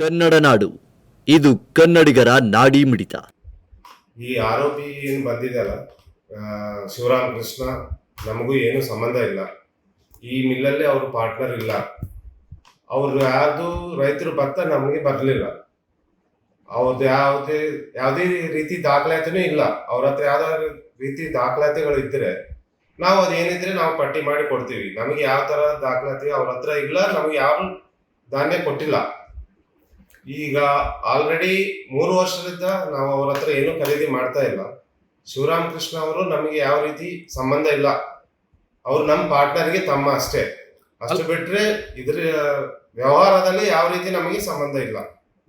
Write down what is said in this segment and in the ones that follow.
ಕನ್ನಡ ನಾಡು. ಇದು ಕನ್ನಡಿಗರ ನಾಡಿ ಮಿಡಿತ. ಈ ಆರೋಪಿ ಏನು ಬಂದಿದೆಯಲ್ಲ ಶಿವರಾಮ್ ಕೃಷ್ಣ, ನಮಗೂ ಏನು ಸಂಬಂಧ ಇಲ್ಲ. ಈ ಮಿಲ್ಲಲ್ಲಿ ಅವ್ರ ಪಾರ್ಟ್ನರ್ ಇಲ್ಲ. ಅವ್ರು ಯಾರ್ದು ರೈತರು ಭತ್ತ ನಮಗೆ ಬರಲಿಲ್ಲ. ಅವ್ರದ್ದು ಯಾವುದೇ ಯಾವುದೇ ರೀತಿ ದಾಖಲಾತಿನೂ ಇಲ್ಲ. ಅವ್ರ ಹತ್ರ ಯಾವ್ದಾದ್ರು ರೀತಿ ದಾಖಲಾತಿಗಳು ಇದ್ದರೆ ನಾವು ಅದೇನಿದ್ರೆ ನಾವು ಪಟ್ಟಿ ಮಾಡಿ ಕೊಡ್ತೀವಿ. ನಮಗೆ ಯಾವ ಥರ ದಾಖಲಾತಿ ಅವ್ರ ಹತ್ರ ಇಲ್ಲ, ನಮಗೆ ಯಾರು ಧಾನ್ಯ ಕೊಟ್ಟಿಲ್ಲ. ಈಗ ಆಲ್ರೆಡಿ ಮೂರು ವರ್ಷದಿಂದ ನಾವು ಅವ್ರ ಹತ್ರ ಏನು ಖರೀದಿ ಮಾಡ್ತಾ ಇಲ್ಲ. ಶಿವರಾಮ್ ಕೃಷ್ಣ ಅವರು ನಮಗೆ ಯಾವ ರೀತಿ ಸಂಬಂಧ ಇಲ್ಲ. ಅವ್ರು ನಮ್ಮ ಪಾರ್ಟ್ನರ್ಗೆ ತಮ್ಮ ಅಷ್ಟೇ. ಅಷ್ಟು ಬಿಟ್ರೆ ಇದ್ರ ವ್ಯವಹಾರದಲ್ಲಿ ಯಾವ ರೀತಿ ನಮಗೆ ಸಂಬಂಧ ಇಲ್ಲ.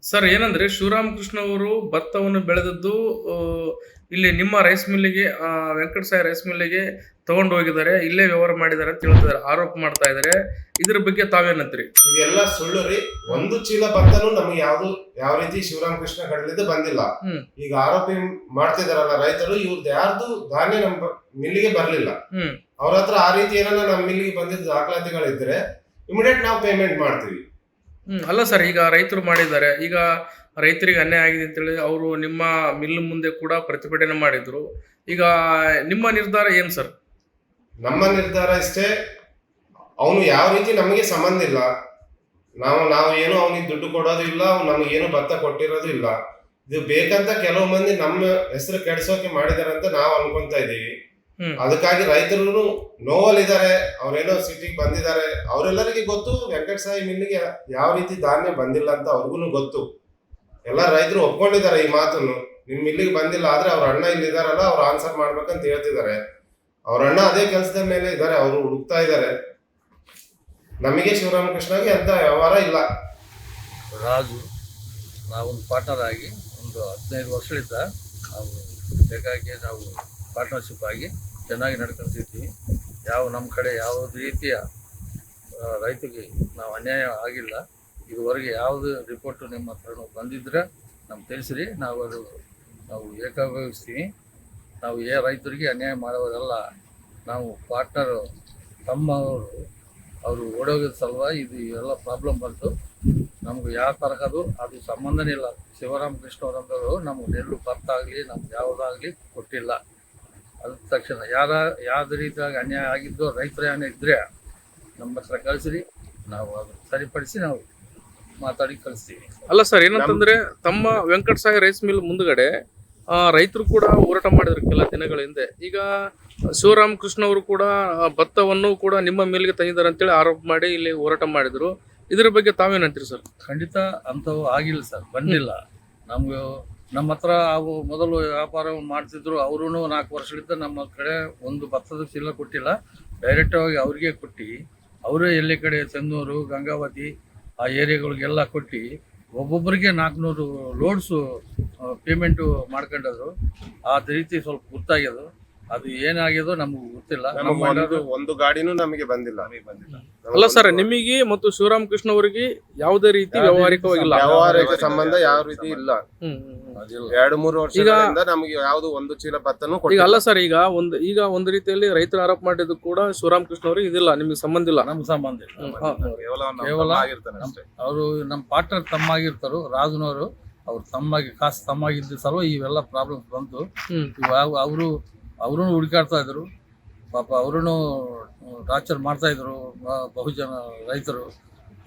ಸರ್ ಏನಂದ್ರೆ ಶಿವರಾಮಕೃಷ್ಣ ಅವರು ಭತ್ತವನ್ನು ಬೆಳೆದದ್ದು ಇಲ್ಲಿ ನಿಮ್ಮ ರೈಸ್ ಮಿಲ್ಲಿಗೆ ಆ, ವೆಂಕಟ ಸಾಯಿ ರೈಸ್ ಮಿಲ್ಲಿಗೆ ತಗೊಂಡು ಹೋಗಿದ್ದಾರೆ ಇಲ್ಲೇ ವ್ಯವಹಾರ ಮಾಡಿದ್ದಾರೆ ಅಂತ ಹೇಳ್ತಿದ್ದಾರೆ ಆರೋಪ ಮಾಡ್ತಾ ಇದ್ದಾರೆ. ಇದ್ರ ಬಗ್ಗೆ ತಾವೇನಂತೀರಿ? ಇದೆಲ್ಲ ಸುಳ್ಳು ರೀ. ಒಂದು ಚೀಲ ಭತ್ತನು ನಮಗೆ ಯಾವ್ದು ಯಾವ ರೀತಿ ಶಿವರಾಮ್ ಕೃಷ್ಣ ಕಡಲಿದ್ದು ಬಂದಿಲ್ಲ. ಈಗ ಆರೋಪಿ ಮಾಡ್ತಿದಾರಲ್ಲ ರೈತರು ಇವ್ರದ್ದು ಯಾರ್ದು ಧಾನ್ಯ ನಮ್ಮ ಮಿಲ್ಲಿಗೆ ಬರ್ಲಿಲ್ಲ. ಅವ್ರ ಹತ್ರ ಆ ರೀತಿ ಏನಾರ ನಮ್ಮ ಮಿಲ್ಲಿಗೆ ಬಂದಿದ್ದ ದಾಖಲಾತಿಗಳಿದ್ರೆ ಇಮಿಡಿಯೇಟ್ ನಾವು ಪೇಮೆಂಟ್ ಮಾಡ್ತೀವಿ. ಹ್ಮ್, ಅಲ್ಲ ಸರ್, ಈಗ ರೈತರು ಮಾಡಿದ್ದಾರೆ. ಈಗ ರೈತರಿಗೆ ಅನ್ಯಾಯ ಆಗಿದೆ ಅಂತೇಳಿ ಅವರು ನಿಮ್ಮ ಮಿಲ್ ಮುಂದೆ ಕೂಡ ಪ್ರತಿಭಟನೆ ಮಾಡಿದ್ರು. ಈಗ ನಿಮ್ಮ ನಿರ್ಧಾರ ಏನು ಸರ್? ನಮ್ಮ ನಿರ್ಧಾರ ಇಷ್ಟೇ ಅವನು ಯಾವ ರೀತಿ ನಮಗೆ ಸಂಬಂಧ ಇಲ್ಲ, ನಾವು ನಾವು ಏನು ಅವನಿಗೆ ದುಡ್ಡು ಕೊಡೋದು ಇಲ್ಲ, ಅವ್ನು ನಮಗೇನು ಭತ್ತ ಕೊಟ್ಟಿರೋದು ಇಲ್ಲ. ಇದು ಬೇಕಂತ ಕೆಲವು ಮಂದಿ ನಮ್ಮ ಹೆಸರು ಕೆಡಿಸೋಕೆ ಮಾಡಿದಾರೆ ಅಂತ ನಾವು ಅನ್ಕೊಂತ ಹ್ಮ್ ಅದಕ್ಕಾಗಿ ರೈತರು ನೋವಲ್ಲಿದ್ದಾರೆ ಅವ್ರೇನೋ ಸಿಟಿಗೆ ಬಂದಿದ್ದಾರೆ ಅವರೆಲ್ಲರಿಗೆ ಗೊತ್ತು ವೆಂಕಟ ಸಾಯಿ ಮಿಲ್ಲಿಗೆ ಯಾವ ರೀತಿ ಧಾನ್ಯ ಬಂದಿಲ್ಲ ಅಂತ ಅವ್ರಿಗೂ ಗೊತ್ತು. ಎಲ್ಲ ರೈತರು ಒಪ್ಕೊಂಡಿದ್ದಾರೆ ಈ ಮಾತನ್ನು. ನಿಮ್ ಇಲ್ಲಿಗೆ ಬಂದಿಲ್ಲ ಆದ್ರೆ ಅವ್ರ ಅಣ್ಣ ಇಲ್ಲಿ ಇದಾರಲ್ಲ ಅವ್ರು ಆನ್ಸರ್ ಮಾಡ್ಬೇಕಂತ ಹೇಳ್ತಿದ್ದಾರೆ. ಅವ್ರ ಅಣ್ಣ ಅದೇ ಕೆಲಸದ ಮೇಲೆ ಇದ್ದಾರೆ ಅವರು ಹುಡುಕ್ತಾ ಇದ್ದಾರೆ. ನಮಗೆ ಶಿವರಾಮಕೃಷ್ಣಗೆ ಅಂತ ವ್ಯವಹಾರ ಇಲ್ಲ. ರಾಜು ನಾವೊಂದು ಪಾರ್ಟ್ನರ್ ಆಗಿ ಒಂದು ಹದಿನೈದು ವರ್ಷದಿಂದ ನಾವು ಬೇಕಾಗಿ ನಾವು ಪಾರ್ಟ್ನರ್ಶಿಪ್ ಆಗಿ ಚೆನ್ನಾಗಿ ನಡ್ಕೊಳ್ತಿದ್ವಿ ಯಾವ ನಮ್ಮ ಕಡೆ ಯಾವ ರೀತಿಯ ರೈತರಿಗೆ ನಾವು ಅನ್ಯಾಯ ಆಗಿಲ್ಲ. ಇದುವರೆಗೆ ಯಾವುದು ರಿಪೋರ್ಟು ನಿಮ್ಮ ಹತ್ರ ಬಂದಿದ್ರೆ ನಮ್ಗೆ ತಿಳಿಸ್ರಿ. ನಾವು ಅದು, ನಾವು ಏಕಾಗ್ರಹಿಸ್ತೀವಿ ನಾವು ಏ ರೈತರಿಗೆ ಅನ್ಯಾಯ ಮಾಡೋದಲ್ಲ ನಾವು ಪಾರ್ಟ್ನರು ತಮ್ಮವರು ಅವರು ಓಡೋಗಿದ ಸಲುವಾಗಿ ಇದು ಎಲ್ಲ ಪ್ರಾಬ್ಲಮ್ ಬಂತು. ನಮ್ಗೆ ಯಾವ ತರಹದ್ದು ಅದು ಸಂಬಂಧನೇ ಇಲ್ಲ. ಶಿವರಾಮಕೃಷ್ಣ ಅವರಂದವರು ನಮ್ಗೆ ನೆಲ್ಲು ಭತ್ತ ಆಗಲಿ ನಮ್ಗೆ ಯಾವುದಾಗಲಿ ಕೊಟ್ಟಿಲ್ಲ. ಅದ ತಕ್ಷಣ ಯಾರ ಯಾವ್ದ ರೀತಿಯಾಗಿ ಅನ್ಯಾಯ ಆಗಿದ್ದು ರೈತರ ಏನೇ ಇದ್ರೆ ನಮ್ಮ ಹತ್ರ ಕಳಿಸ್ರಿ ನಾವು ಅದು ಸರಿಪಡಿಸಿ ನಾವು ಮಾತಾಡಿ ಕಳಿಸ್ತೀವಿ. ಅಲ್ಲ ಸರ್ ಏನಂತಂದ್ರೆ ತಮ್ಮ ವೆಂಕಟ ಸಾಯಿ ರೈಸ್ ಮಿಲ್ ಮುಂದ್ಗಡೆ ಆ, ರೈತರು ಕೂಡ ಹೋರಾಟ ಮಾಡಿದ್ರು ಕೆಲ ದಿನಗಳ ಹಿಂದೆ. ಈಗ ಶಿವರಾಮ್ ಕೃಷ್ಣ ಅವರು ಕೂಡ ಭತ್ತವನ್ನು ಕೂಡ ನಿಮ್ಮ ಮೇಲ್ಗೆ ತಂದಿದ್ದಾರೆ ಅಂತೇಳಿ ಆರೋಪ ಮಾಡಿ ಇಲ್ಲಿ ಹೋರಾಟ ಮಾಡಿದ್ರು. ಇದ್ರ ಬಗ್ಗೆ ತಾವೇನಂತೀರಿ ಸರ್? ಖಂಡಿತ ಅಂಥವು ಆಗಿಲ್ಲ ಸರ್ ಬಂದಿಲ್ಲ. ನಮ್ಗೆ ನಮ್ಮ ಹತ್ರ ಅವು ಮೊದಲು ವ್ಯಾಪಾರ ಮಾಡ್ತಿದ್ರು ಅವರು ನಾಲ್ಕು ವರ್ಷದಿಂದ ನಮ್ಮ ಕಡೆ ಒಂದು ಭತ್ತದ ಚೀಲ ಕೊಟ್ಟಿಲ್ಲ. ಡೈರೆಕ್ಟಾಗಿ ಅವ್ರಿಗೆ ಕೊಟ್ಟು ಅವರೇ ಎಲ್ಲಿ ಕಡೆ ಚೆನ್ನೂರು ಗಂಗಾವತಿ ಆ ಏರಿಯಾಗಳಿಗೆಲ್ಲ ಕೊಟ್ಟು ಒಬ್ಬೊಬ್ಬರಿಗೆ ನಾಲ್ಕುನೂರು ಲೋಡ್ಸು ಪೇಮೆಂಟು ಮಾಡ್ಕೊಂಡದ್ರು ಆ ರೀತಿ ಸ್ವಲ್ಪ ಗೊತ್ತಾಗ್ಯದು ಅದು ಏನಾಗಿದೋ ನಮ್ಗೆ ಗೊತ್ತಿಲ್ಲ. ನಮಗೆ ನಮ್ಮ ಒಂದು ಒಂದು ಗಾಡಿನೂ ನಮಗೆ ಬಂದಿಲ್ಲ. ಅಲ್ಲ ಸರ್ ನಿಮಗೆ ಮತ್ತು ಶಿವರಾಮ್ ಕೃಷ್ಣ ಅವರಿಗೆ ಯಾವುದೇ ರೀತಿ ವ್ಯಾವಹಾರಿಕವಾಗಿಲ್ಲ ವ್ಯವಹಾರಿಕ ಸಂಬಂಧ ಯಾವ ರೀತಿ ಇಲ್ಲ. ಹ್ಮ್, ಹ್ಮ್, ಹ್ಮ್. ಅದಿಲ್ಲ. ಎರಡು ಮೂರು ವರ್ಷಗಳಿಂದ ನಮಗೆ ಯಾವ್ದು ಒಂದು ಚೀಲ ಭತ್ತನೂ ಈಗ ಕೊಟ್ಟಿಲ್ಲ. ಅಲ್ಲ ಸರ್ ಈಗ ಒಂದು ಈಗ ಒಂದು ರೀತಿಯಲ್ಲಿ ರೈತರು ಆರೋಪ ಮಾಡಿದ್ದು ಕೂಡ ಶಿವರಾಮ್ ಕೃಷ್ಣ ಅವರಿಗೆ ಇದಿಲ್ಲ ನಿಮಗೆ ಸಂಬಂಧ ಇಲ್ಲ. ನಮ್ಗೆ ಸಂಬಂಧ ಇಲ್ಲ. ಹ್ಮ್, ಹಾ, ಹಾ. ಕೇವಲ ಅವರು ನಮ್ಮ ಪಾರ್ಟ್ನರ್ ತಮ್ಮಾಗಿರ್ತಾರೋ ರಾಜನವರು ಅವ್ರು ತಮ್ಮಾಗಿ ಕಾಸು ತಮ್ಮಾಗಿದ್ದ ಸಲುವ ಇವೆಲ್ಲ ಪ್ರಾಬ್ಲಮ್ಸ್ ಬಂತು ಹ್ಮ್. ಇವಾಗ ಅವರು ಅವರು ಹುಡುಕಾಡ್ತಾ ಇದ್ರು ಪಾಪ ಅವರು ಟಾರ್ಚರ್ ಮಾಡ್ತಾಯಿದ್ರು ಬಹುಜನ ರೈತರು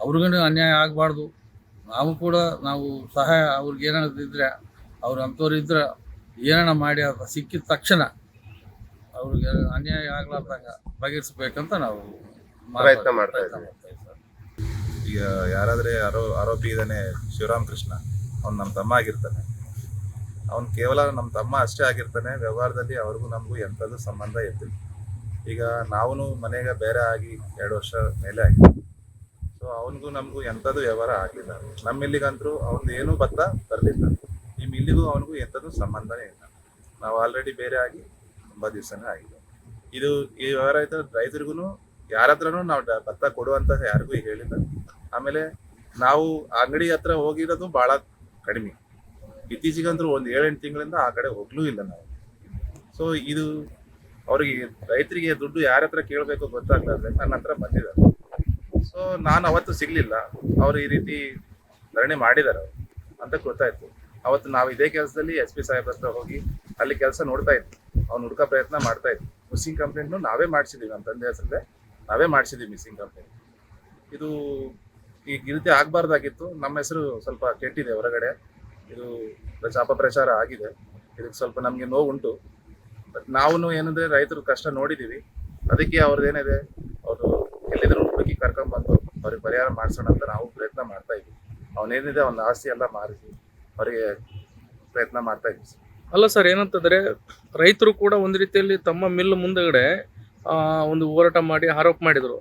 ಅವ್ರಿಗೂ ಅನ್ಯಾಯ ಆಗಬಾರ್ದು ನಾವು ಕೂಡ ನಾವು ಸಹಾಯ ಅವ್ರಿಗೆ ಏನಾದ್ರು ಇದ್ರೆ ಅವ್ರು ಅಂಥವ್ರು ಇದ್ರೆ ಏನಾರ ಮಾಡಿ ಅದು ಸಿಕ್ಕಿದ ತಕ್ಷಣ ಅವ್ರಿಗೆ ಅನ್ಯಾಯ ಆಗ್ಲಾರ್ದಂಗ ಬಗೆಹರಿಸ್ಬೇಕಂತ ನಾವು ಪ್ರಯತ್ನ. ಮಾಡ್ತಾ ಇದ್ದೀವಿ. ಈಗ ಯಾರಾದರೆ ಆರೋ ಆರೋಪಿ ಇದ್ದಾನೆ ಶಿವರಾಮ್ ಕೃಷ್ಣ ಅವ್ನು ನಮ್ಮ ತಮ್ಮ ಆಗಿರ್ತಾನೆ ಅವನು ಕೇವಲ ನಮ್ಮ ತಮ್ಮ ಅಷ್ಟೇ ಆಗಿರ್ತಾನೆ, ವ್ಯವಹಾರದಲ್ಲಿ ಅವ್ರಿಗೂ ನಮಗೂ ಎಂಥದ್ದು ಸಂಬಂಧ ಇರ್ತಿಲ್ಲ. ಈಗ ನಾವು ಮನೆಗೆ ಬೇರೆ ಆಗಿ ಎರಡು ವರ್ಷ ಮೇಲೆ ಆಗಿದೆ ಸೊ ಅವನಿಗೂ ನಮಗೂ ಎಂಥದ್ದು ವ್ಯವಹಾರ ಆಗಲಿಲ್ಲ. ನಮ್ಮ ಇಲ್ಲಿಗಂತರೂ ಏನೂ ಭತ್ತ ಬರಲಿಲ್ಲ. ಈ ಮಿಲ್ಲಿಗೂ ಅವನಿಗೂ ಎಂಥದ್ದು ಸಂಬಂಧನೇ ಇಲ್ಲ. ನಾವು ಆಲ್ರೆಡಿ ಬೇರೆ ಆಗಿ ತುಂಬ ದಿವಸನೇ ಆಗಿದೆ ಇದು ಈ ವ್ಯವಹಾರ ಆಯ್ತು ರೈತರಿಗೂ ಯಾರ ಹತ್ರನೂ ನಾವು ಭತ್ತ ಕೊಡುವಂತ ಯಾರಿಗೂ ಹೇಳಿಲ್ಲ. ಆಮೇಲೆ ನಾವು ಅಂಗಡಿ ಹತ್ರ ಹೋಗಿರೋದು ಬಹಳ ಕಡಿಮೆ. ಇತ್ತೀಚೆಗಂತೂ ಒಂದು ಏಳೆಂಟು ತಿಂಗಳಿಂದ ಆ ಕಡೆ ಹೋಗ್ಲೂ ಇಲ್ಲ ನಾವು. ಸೊ ಇದು ಅವರಿಗೆ ರೈತರಿಗೆ ದುಡ್ಡು ಯಾರ ಹತ್ರ ಕೇಳಬೇಕು ಗೊತ್ತಾಗ್ತದೆ ನನ್ನ ಹತ್ರ ಬಂದಿದ್ದಾರೆ. ಸೊ ನಾನು ಅವತ್ತು ಸಿಗ್ಲಿಲ್ಲ. ಅವ್ರು ಈ ರೀತಿ ಧರಣಿ ಮಾಡಿದ್ದಾರೆ ಅಂತ ಗೊತ್ತಾಯ್ತು. ಅವತ್ತು ನಾವು ಇದೇ ಕೆಲಸದಲ್ಲಿ ಎಸ್ ಪಿ ಸಾಹೇಬ್ ಹತ್ರ ಹೋಗಿ ಅಲ್ಲಿ ಕೆಲಸ ನೋಡ್ತಾ ಇದ್ವಿ. ಅವ್ನು ಹುಡ್ಕೋ ಪ್ರಯತ್ನ ಮಾಡ್ತಾ ಇದ್ವಿ. ಮಿಸ್ಸಿಂಗ್ ಕಂಪ್ಲೇಂಟ್ನು ನಾವೇ ಮಾಡಿಸಿದೀವಿ. ನಮ್ಮ ತಂದೆ ಹೆಸರಲ್ಲೇ ನಾವೇ ಮಾಡಿಸಿದ್ದೀವಿ ಮಿಸ್ಸಿಂಗ್ ಕಂಪ್ಲೇಂಟ್. ಇದು ಈ ರೀತಿ ಆಗಬಾರ್ದಾಗಿತ್ತು. ನಮ್ಮ ಹೆಸರು ಸ್ವಲ್ಪ ಕೆಟ್ಟಿದೆ ಹೊರಗಡೆ. ಇದು ಪ್ರಚಾಪ ಪ್ರಚಾರ ಆಗಿದೆ. ಇದಕ್ಕೆ ಸ್ವಲ್ಪ ನಮಗೆ ನೋವುಂಟು. ಬಟ್ ನಾವು ಏನಂದ್ರೆ ರೈತರು ಕಷ್ಟ ನೋಡಿದೀವಿ. ಅದಕ್ಕೆ ಅವ್ರದ್ದು ಏನಿದೆ, ಅವರು ಎಲ್ಲಿದ್ರು ಹುಡುಕಿ ಕರ್ಕೊಂಡ್ಬಂದು ಅವ್ರಿಗೆ ಪರಿಹಾರ ಮಾಡಿಸೋಣ ಅಂತ ನಾವು ಪ್ರಯತ್ನ ಮಾಡ್ತಾ ಇದ್ವಿ. ಅವನೇನಿದೆ, ಅವ್ನ ಆಸ್ತಿ ಎಲ್ಲ ಮಾರಿಸಿ ಅವರಿಗೆ ಪ್ರಯತ್ನ ಮಾಡ್ತಾ ಇದ್ವಿ. ಅಲ್ಲ ಸರ್, ಏನಂತಂದ್ರೆ ರೈತರು ಕೂಡ ಒಂದು ರೀತಿಯಲ್ಲಿ ತಮ್ಮ ಮಿಲ್ ಮುಂದಗಡೆ ಒಂದು ಹೋರಾಟ ಮಾಡಿ, ಆರೋಪ ಮಾಡಿದ್ರು.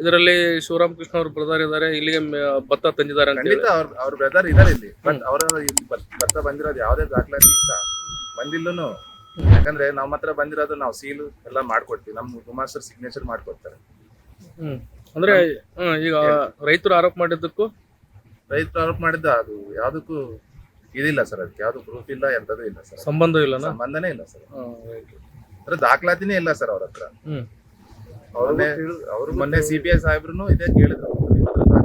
ಇದರಲ್ಲಿ ಶಿವರಾಮಕೃಷ್ಣ ಅವರು ಬ್ರದರ್ ಇದ್ದಾರೆ ಇಲ್ಲಿಗೆ ಮ- ಭತ್ತ ತಂದಿದ್ದಾರೆ ಅಂತ ಖಂಡಿತ ಹೇಳಿ ಅವ್ರ ಅವ್ರ ಬ್ರದರ್ ಇದಾರೆ ಇಲ್ಲಿ. ಬಟ್ ಅವರ ಇಲ್ಲಿ ಭತ್ತ ಬಂದಿರೋದು ಯಾವುದೇ ದಾಖಲಾತಿ ಇಲ್ಲ. ಬಂದಿಲ್ಲೂನು. ಯಾಕಂದ್ರೆ ನಮ್ಮ ಹತ್ರ ಬಂದಿರೋದು ನಾವು ಸೀಲ್ ಎಲ್ಲ ಮಾಡ್ಕೊಡ್ತೀವಿ. ನಮ್ಮ ಗುಮಾಸ್ತರ್ ಸಿಗ್ನೇಚರ್ ಮಾಡ್ಕೊಡ್ತಾರೆ. ಹ್ಮ್. ಅಂದ್ರೆ ಹ್ಮ್, ಈಗ ರೈತರು ಆರೋಪ ಮಾಡಿದ್ದಕ್ಕೂ? ರೈತರು ಆರೋಪ ಮಾಡಿದ್ದ ಅದು ಯಾವ್ದಕ್ಕೂ ಇದಿಲ್ಲ ಸರ್ ಅದಕ್ಕೆ. ಯಾವ್ದು ಪ್ರೂಫ್ ಇಲ್ಲ ಎಂತದೂ ಇಲ್ಲ ಸರ್ ಸಂಬಂಧ ಇಲ್ಲ ಸಂಬಂಧನೇ ಇಲ್ಲ ಸರ್ ಅಂದ್ರೆ ದಾಖಲಾತಿನೇ ಇಲ್ಲ ಸರ್ ಅವ್ರ ಹತ್ರ. ಹ್ಮ್. ಮೊನ್ನೆ ಅವ್ರು ಮೊನ್ನೆ ಸಿ ಬಿ ಐ ಸಾಹೇಬ್ರು ಇದೇ ಕೇಳಿದ್ರು. ನಿಮ್ಮ ಹತ್ರ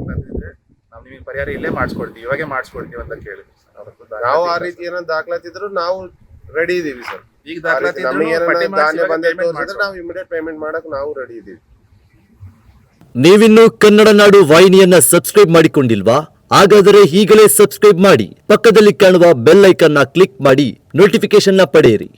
ನಾವು ನಿಮಗೆ ಪರಿಹಾರ ಇಲ್ಲೇ ಮಾಡಿಸ್ಕೊಡ್ತೀವಿ. ಇವಾಗೆ ಮಾಡಿಸ್ಕೊಡ್ತೀವಿ ಅಂತ ಕೇಳಿದ್ರು ಸರ್. ದಾಖಲಾತಿ ನಾವು ಆ ರೀತಿ ಏನೋ ದಾಖಲಾತಿದ್ರು ನಾವು ರೆಡಿ ಇದೀವಿ ಸರ್. ಈಗ ದಾಖಲಾತಿ ಇದ್ರೂ ನಮಗೆ ಪಟ್ಟಿ ಏನಾರ ಧಾನ್ಯ ಇವಾಗೆ ಬಂದ್ರೆ payment ತೋರಿಸಿದ್ರೆ ನಾವು ಇಮಿಡಿಯೇಟ್ ಪೇಮೆಂಟ್ ಮಾಡಕ್ ನಾವು ರೆಡಿ ಇದೀವಿ. ನೀವಿನ್ನು ಕನ್ನಡ ನಾಡು ವಾಹಿನಿಯನ್ನ ಸಬ್ಸ್ಕ್ರೈಬ್ ಮಾಡಿಕೊಂಡಿಲ್ವಾ? ಹಾಗಾದರೆ ಈಗಲೇ ಸಬ್ಸ್ಕ್ರೈಬ್ ಮಾಡಿ. ಪಕ್ಕದಲ್ಲಿ ಕಾಣುವ ಬೆಲ್ ಐಕನ್ನ ಕ್ಲಿಕ್ ಮಾಡಿ. ನೋಟಿಫಿಕೇಶನ್ನ ಪಡೆಯಿರಿ.